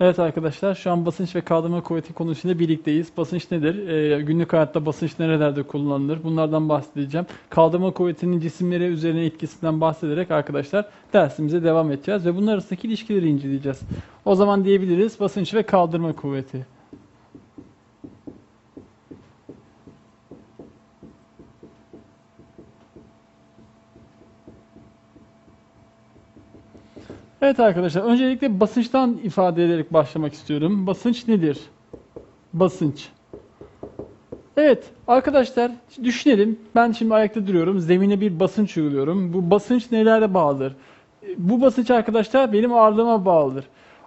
Evet arkadaşlar şu an basınç ve kaldırma kuvveti konusunda birlikteyiz. Basınç nedir? Ee, günlük hayatta basınç nerelerde kullanılır? Bunlardan bahsedeceğim. Kaldırma kuvvetinin cisimlere üzerine etkisinden bahsederek arkadaşlar dersimize devam edeceğiz ve bunlar arasındaki ilişkileri inceleyeceğiz. O zaman diyebiliriz basınç ve kaldırma kuvveti. Evet arkadaşlar, öncelikle basınçtan ifade ederek başlamak istiyorum. Basınç nedir? Basınç. Evet arkadaşlar düşünelim. Ben şimdi ayakta duruyorum. Zemine bir basınç uyguluyorum. Bu basınç nelere bağlıdır? Bu basınç arkadaşlar benim ağırlığıma bağlıdır.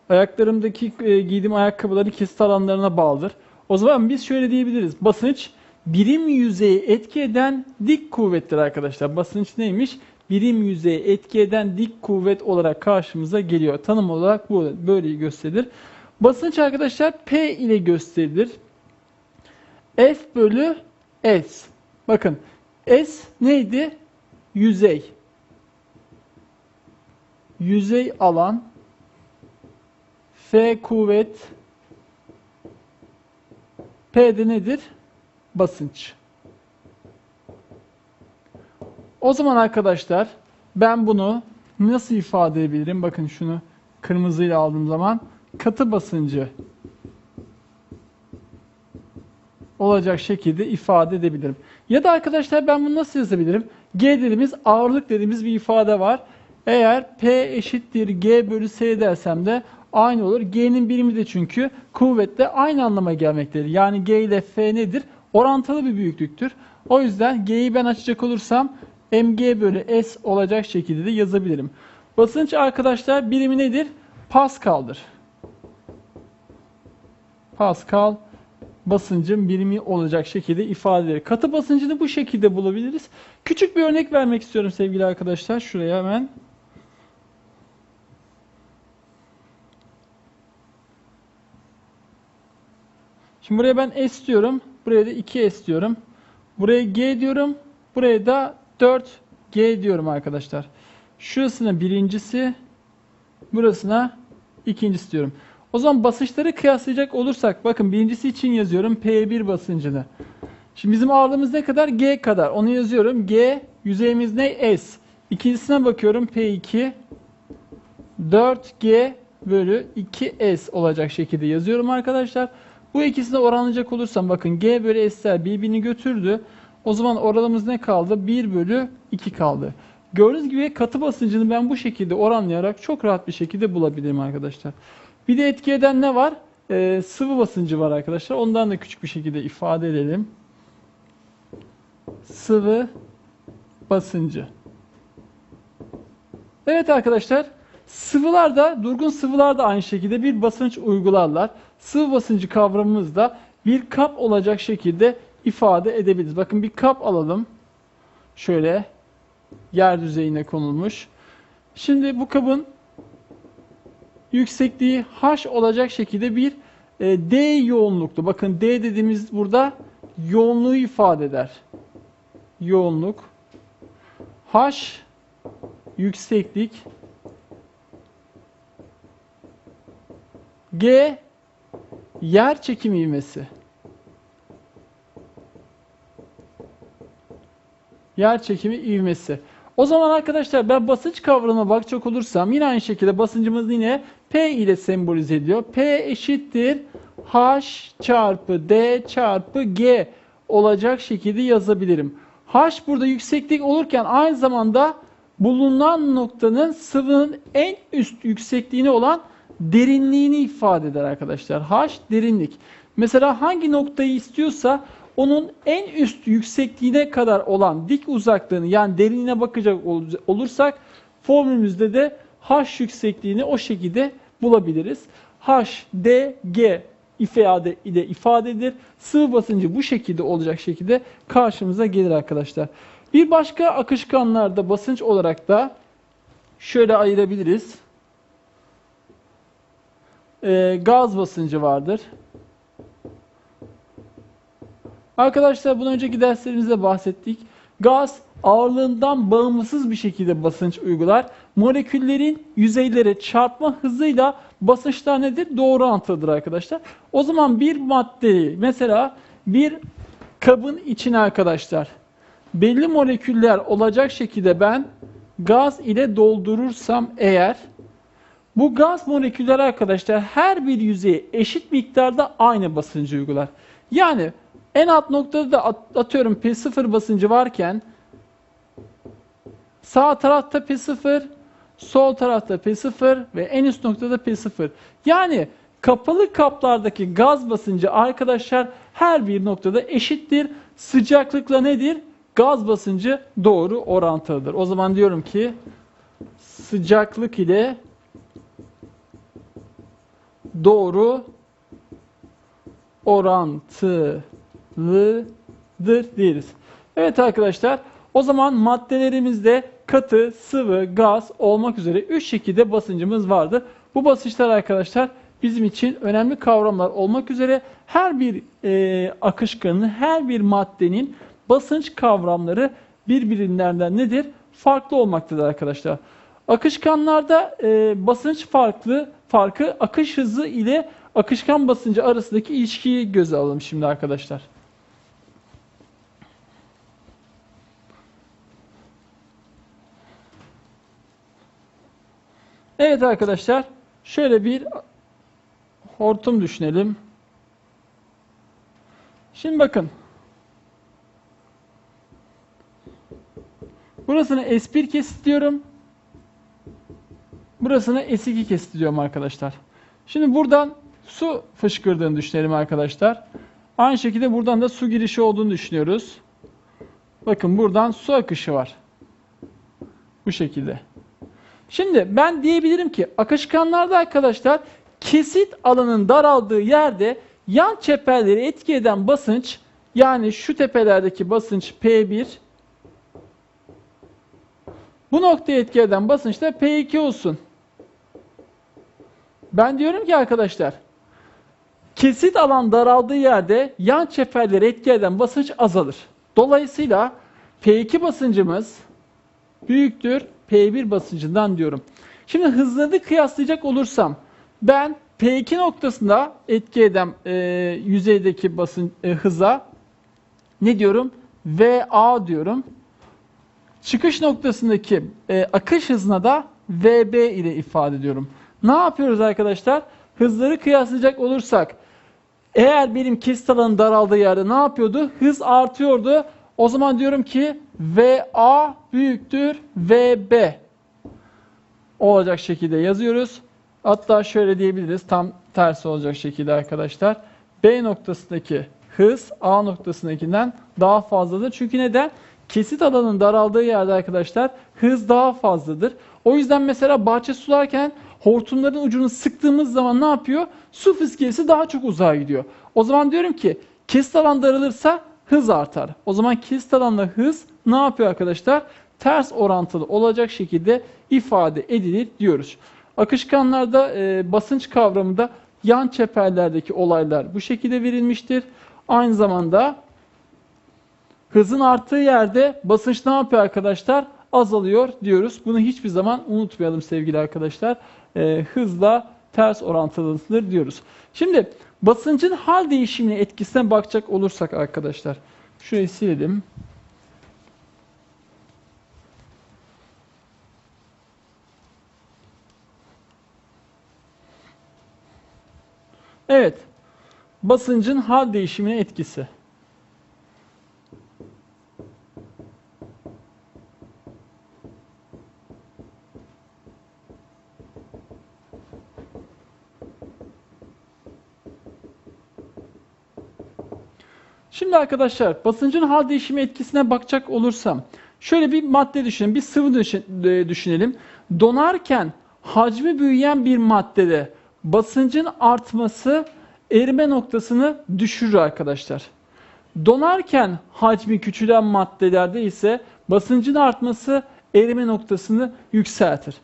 Ayaklarımdaki e, giydiğim ayakkabıların kesit alanlarına bağlıdır. O zaman biz şöyle diyebiliriz. Basınç birim yüzeyi etki eden dik kuvvettir arkadaşlar. Basınç neymiş? Birim yüzeyi etki eden dik kuvvet olarak karşımıza geliyor. Tanım olarak bu böyle gösterilir. Basınç arkadaşlar P ile gösterilir. F bölü S. Bakın S neydi? Yüzey. Yüzey alan. F kuvvet. P de nedir? Basınç. O zaman arkadaşlar ben bunu nasıl ifade edebilirim? Bakın şunu kırmızıyla aldığım zaman katı basıncı olacak şekilde ifade edebilirim. Ya da arkadaşlar ben bunu nasıl yazabilirim? G dediğimiz ağırlık dediğimiz bir ifade var. Eğer P eşittir G bölü S dersem de aynı olur. G'nin birimi de çünkü kuvvetle aynı anlama gelmektedir. Yani G ile F nedir? Orantılı bir büyüklüktür. O yüzden G'yi ben açacak olursam mg bölü s olacak şekilde de yazabilirim. Basınç arkadaşlar birimi nedir? Pascal'dır. Pascal basıncın birimi olacak şekilde ifade edilir. Katı basıncını bu şekilde bulabiliriz. Küçük bir örnek vermek istiyorum sevgili arkadaşlar. Şuraya hemen. Şimdi buraya ben S diyorum. Buraya da 2S diyorum. Buraya G diyorum. Buraya da 4G diyorum arkadaşlar. Şurasına birincisi, burasına ikincisi diyorum. O zaman basınçları kıyaslayacak olursak, bakın birincisi için yazıyorum P1 basıncını. Şimdi bizim ağırlığımız ne kadar? G kadar. Onu yazıyorum. G, yüzeyimiz ne? S. İkincisine bakıyorum P2. 4G bölü 2S olacak şekilde yazıyorum arkadaşlar. Bu ikisine oranlayacak olursam bakın G bölü S'ler birbirini götürdü. O zaman oranımız ne kaldı? 1 bölü 2 kaldı. Gördüğünüz gibi katı basıncını ben bu şekilde oranlayarak çok rahat bir şekilde bulabilirim arkadaşlar. Bir de etki eden ne var? Ee, sıvı basıncı var arkadaşlar. Ondan da küçük bir şekilde ifade edelim. Sıvı basıncı. Evet arkadaşlar. Sıvılar da, durgun sıvılar da aynı şekilde bir basınç uygularlar. Sıvı basıncı kavramımız da bir kap olacak şekilde ifade edebiliriz. Bakın bir kap alalım. Şöyle yer düzeyine konulmuş. Şimdi bu kabın yüksekliği h olacak şekilde bir e, D yoğunluklu. Bakın D dediğimiz burada yoğunluğu ifade eder. Yoğunluk. H yükseklik. G yer çekim ivmesi. Yer çekimi ivmesi. O zaman arkadaşlar ben basınç kavramına bakacak olursam yine aynı şekilde basıncımız yine P ile sembolize ediyor. P eşittir H çarpı D çarpı G olacak şekilde yazabilirim. H burada yükseklik olurken aynı zamanda bulunan noktanın sıvının en üst yüksekliğini olan derinliğini ifade eder arkadaşlar. H derinlik. Mesela hangi noktayı istiyorsa onun en üst yüksekliğine kadar olan dik uzaklığını yani derinliğine bakacak olursak formülümüzde de h yüksekliğini o şekilde bulabiliriz. h, d, g ifade ile ifade edilir. Sıvı basıncı bu şekilde olacak şekilde karşımıza gelir arkadaşlar. Bir başka akışkanlarda basınç olarak da şöyle ayırabiliriz. Ee, gaz basıncı vardır. Arkadaşlar bundan önceki derslerimizde bahsettik. Gaz ağırlığından bağımsız bir şekilde basınç uygular. moleküllerin yüzeylere çarpma hızıyla basınçlar nedir? Doğru orantılıdır arkadaşlar. O zaman bir maddeyi mesela bir kabın içine arkadaşlar belli moleküller olacak şekilde ben gaz ile doldurursam eğer bu gaz molekülleri arkadaşlar her bir yüzeye eşit miktarda aynı basıncı uygular. Yani en alt noktada da at- atıyorum P0 basıncı varken sağ tarafta P0, sol tarafta P0 ve en üst noktada P0. Yani kapalı kaplardaki gaz basıncı arkadaşlar her bir noktada eşittir. Sıcaklıkla nedir? Gaz basıncı doğru orantılıdır. O zaman diyorum ki sıcaklık ile doğru orantılıdır deriz. Evet arkadaşlar o zaman maddelerimizde katı, sıvı, gaz olmak üzere 3 şekilde basıncımız vardı. Bu basınçlar arkadaşlar bizim için önemli kavramlar olmak üzere her bir e, akışkanın, her bir maddenin basınç kavramları birbirinden nedir? Farklı olmaktadır arkadaşlar. Akışkanlarda e, basınç farklı farkı akış hızı ile akışkan basıncı arasındaki ilişkiyi göze alalım şimdi arkadaşlar. Evet arkadaşlar şöyle bir hortum düşünelim. Şimdi bakın. Burasını S1 kesit diyorum. Burasını S2 kesit diyorum arkadaşlar. Şimdi buradan su fışkırdığını düşünelim arkadaşlar. Aynı şekilde buradan da su girişi olduğunu düşünüyoruz. Bakın buradan su akışı var. Bu şekilde. Şimdi ben diyebilirim ki akışkanlarda arkadaşlar kesit alanın daraldığı yerde yan çeperleri etki eden basınç yani şu tepelerdeki basınç P1 bu noktaya etki eden basınç da P2 olsun. Ben diyorum ki arkadaşlar kesit alan daraldığı yerde yan çeperleri etki eden basınç azalır. Dolayısıyla P2 basıncımız büyüktür P1 basıncından diyorum. Şimdi hızları kıyaslayacak olursam ben P2 noktasında etki eden e, yüzeydeki basın e, hıza ne diyorum? VA diyorum. Çıkış noktasındaki e, akış hızına da VB ile ifade ediyorum. Ne yapıyoruz arkadaşlar? Hızları kıyaslayacak olursak eğer benim kesit alanı daraldığı yerde ne yapıyordu? Hız artıyordu. O zaman diyorum ki VA büyüktür VB olacak şekilde yazıyoruz. Hatta şöyle diyebiliriz. Tam tersi olacak şekilde arkadaşlar. B noktasındaki hız A noktasındakinden daha fazladır. Çünkü neden? Kesit alanın daraldığı yerde arkadaşlar hız daha fazladır. O yüzden mesela bahçe sularken hortumların ucunu sıktığımız zaman ne yapıyor? Su fıskiyesi daha çok uzağa gidiyor. O zaman diyorum ki kesit alan daralırsa hız artar. O zaman kesit alanla hız ne yapıyor arkadaşlar? Ters orantılı olacak şekilde ifade edilir diyoruz. Akışkanlarda e, basınç kavramında yan çeperlerdeki olaylar bu şekilde verilmiştir. Aynı zamanda hızın arttığı yerde basınç ne yapıyor arkadaşlar? Azalıyor diyoruz. Bunu hiçbir zaman unutmayalım sevgili arkadaşlar. E, hızla ters orantılıdır diyoruz. Şimdi basıncın hal değişimine etkisine bakacak olursak arkadaşlar. Şurayı silelim. Evet. Basıncın hal değişimine etkisi. Şimdi arkadaşlar basıncın hal değişimi etkisine bakacak olursam şöyle bir madde düşünelim, bir sıvı e, düşünelim. Donarken hacmi büyüyen bir maddede basıncın artması erime noktasını düşürür arkadaşlar. Donarken hacmi küçülen maddelerde ise basıncın artması erime noktasını yükseltir.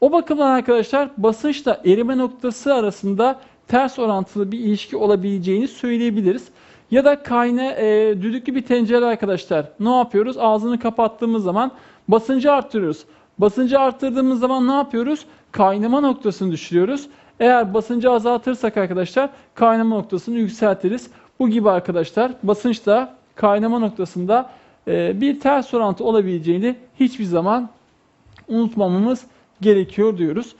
O bakımdan arkadaşlar basınçla erime noktası arasında ters orantılı bir ilişki olabileceğini söyleyebiliriz. Ya da kayna e, düdüklü bir tencere arkadaşlar ne yapıyoruz? Ağzını kapattığımız zaman basıncı arttırıyoruz. Basıncı arttırdığımız zaman ne yapıyoruz? Kaynama noktasını düşürüyoruz. Eğer basıncı azaltırsak arkadaşlar kaynama noktasını yükseltiriz. Bu gibi arkadaşlar basınçta kaynama noktasında e, bir ters orantı olabileceğini hiçbir zaman unutmamamız gerekiyor diyoruz.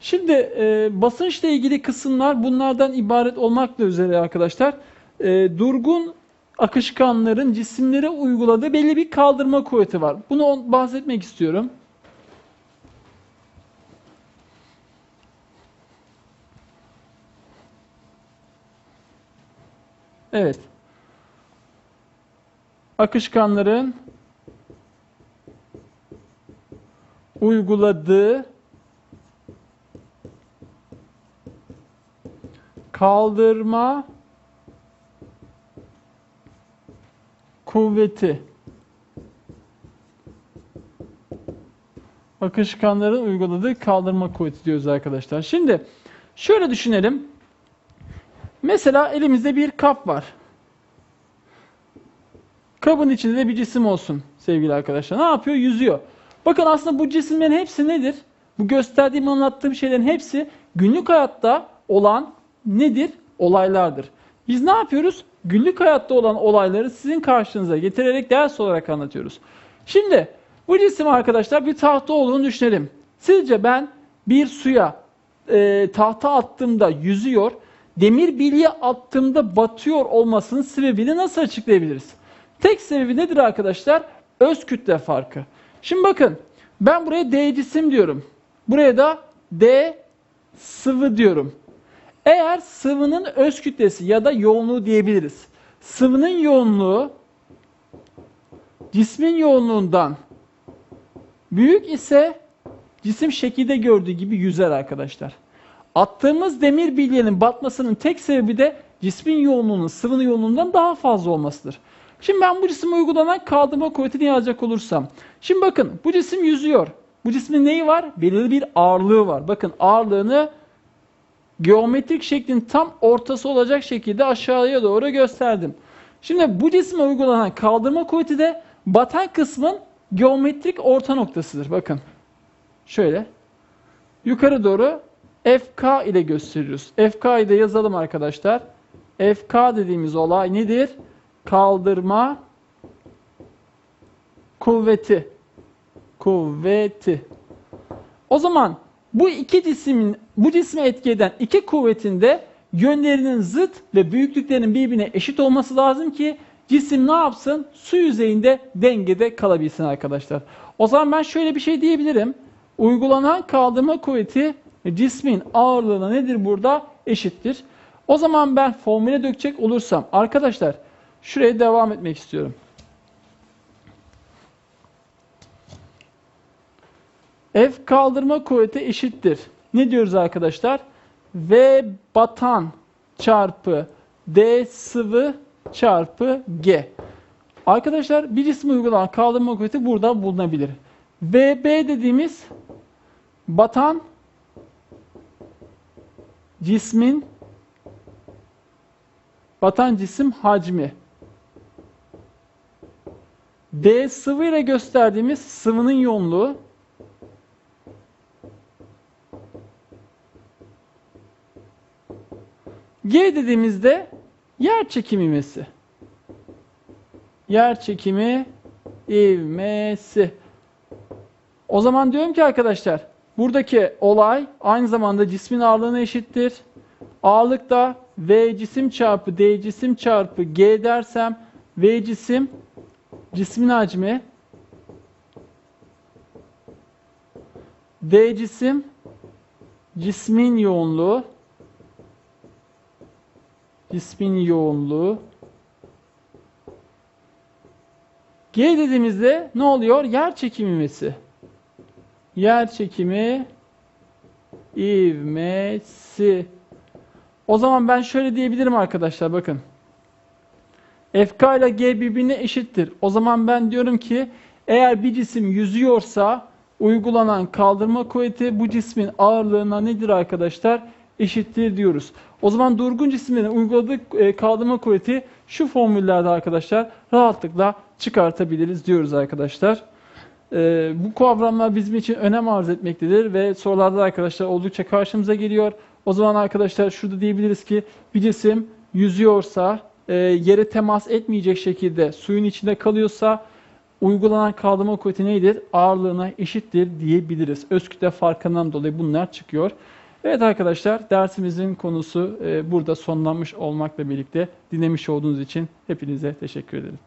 Şimdi e, basınçla ilgili kısımlar bunlardan ibaret olmakla üzere arkadaşlar. E, durgun akışkanların cisimlere uyguladığı belli bir kaldırma kuvveti var. Bunu bahsetmek istiyorum. Evet. Akışkanların uyguladığı kaldırma kuvveti akışkanların uyguladığı kaldırma kuvveti diyoruz arkadaşlar. Şimdi şöyle düşünelim. Mesela elimizde bir kap var. Kabın içinde de bir cisim olsun sevgili arkadaşlar. Ne yapıyor? Yüzüyor. Bakın aslında bu cisimlerin hepsi nedir? Bu gösterdiğim anlattığım şeylerin hepsi günlük hayatta olan nedir? Olaylardır. Biz ne yapıyoruz? Günlük hayatta olan olayları sizin karşınıza getirerek ders olarak anlatıyoruz. Şimdi bu cisim arkadaşlar bir tahta olduğunu düşünelim. Sizce ben bir suya e, tahta attığımda yüzüyor, demir bilye attığımda batıyor olmasının sebebini nasıl açıklayabiliriz? Tek sebebi nedir arkadaşlar? Öz kütle farkı. Şimdi bakın ben buraya D cisim diyorum. Buraya da D sıvı diyorum. Eğer sıvının öz kütlesi ya da yoğunluğu diyebiliriz. Sıvının yoğunluğu cismin yoğunluğundan büyük ise cisim şekilde gördüğü gibi yüzer arkadaşlar. Attığımız demir bilyenin batmasının tek sebebi de cismin yoğunluğunun sıvının yoğunluğundan daha fazla olmasıdır. Şimdi ben bu cisime uygulanan kaldırma kuvvetini yazacak olursam. Şimdi bakın bu cisim yüzüyor. Bu cismin neyi var? Belirli bir ağırlığı var. Bakın ağırlığını geometrik şeklin tam ortası olacak şekilde aşağıya doğru gösterdim. Şimdi bu cisme uygulanan kaldırma kuvveti de batan kısmın geometrik orta noktasıdır. Bakın. Şöyle. Yukarı doğru FK ile gösteriyoruz. FK'yı da yazalım arkadaşlar. FK dediğimiz olay nedir? Kaldırma kuvveti. Kuvveti. O zaman bu iki cismin bu cisme etki eden iki kuvvetin de yönlerinin zıt ve büyüklüklerinin birbirine eşit olması lazım ki cisim ne yapsın? Su yüzeyinde dengede kalabilsin arkadaşlar. O zaman ben şöyle bir şey diyebilirim. Uygulanan kaldırma kuvveti cismin ağırlığına nedir burada? Eşittir. O zaman ben formüle dökecek olursam arkadaşlar şuraya devam etmek istiyorum. F kaldırma kuvveti eşittir. Ne diyoruz arkadaşlar? V batan çarpı D sıvı çarpı G. Arkadaşlar bir cisme uygulanan kaldırma kuvveti burada bulunabilir. VB dediğimiz batan cismin batan cisim hacmi. D sıvı ile gösterdiğimiz sıvının yoğunluğu. G dediğimizde yer çekimi ivmesi. Yer çekimi ivmesi. O zaman diyorum ki arkadaşlar buradaki olay aynı zamanda cismin ağırlığına eşittir. Ağırlık da V cisim çarpı D cisim çarpı G dersem V cisim cismin hacmi D cisim cismin yoğunluğu cismin yoğunluğu G dediğimizde ne oluyor? Yer çekimi ivmesi. Yer çekimi ivmesi. O zaman ben şöyle diyebilirim arkadaşlar bakın. FK ile G birbirine eşittir. O zaman ben diyorum ki eğer bir cisim yüzüyorsa uygulanan kaldırma kuvveti bu cismin ağırlığına nedir arkadaşlar? Eşittir diyoruz. O zaman durgun cisimlerin uyguladığı e, kaldırma kuvveti şu formüllerde arkadaşlar rahatlıkla çıkartabiliriz diyoruz arkadaşlar. Ee, bu kavramlar bizim için önem arz etmektedir ve sorularda da arkadaşlar oldukça karşımıza geliyor. O zaman arkadaşlar şurada diyebiliriz ki bir cisim yüzüyorsa, e, yere temas etmeyecek şekilde suyun içinde kalıyorsa uygulanan kaldırma kuvveti nedir? Ağırlığına eşittir diyebiliriz. Öz kütle farkından dolayı bunlar çıkıyor. Evet arkadaşlar dersimizin konusu e, burada sonlanmış olmakla birlikte dinlemiş olduğunuz için hepinize teşekkür ederim.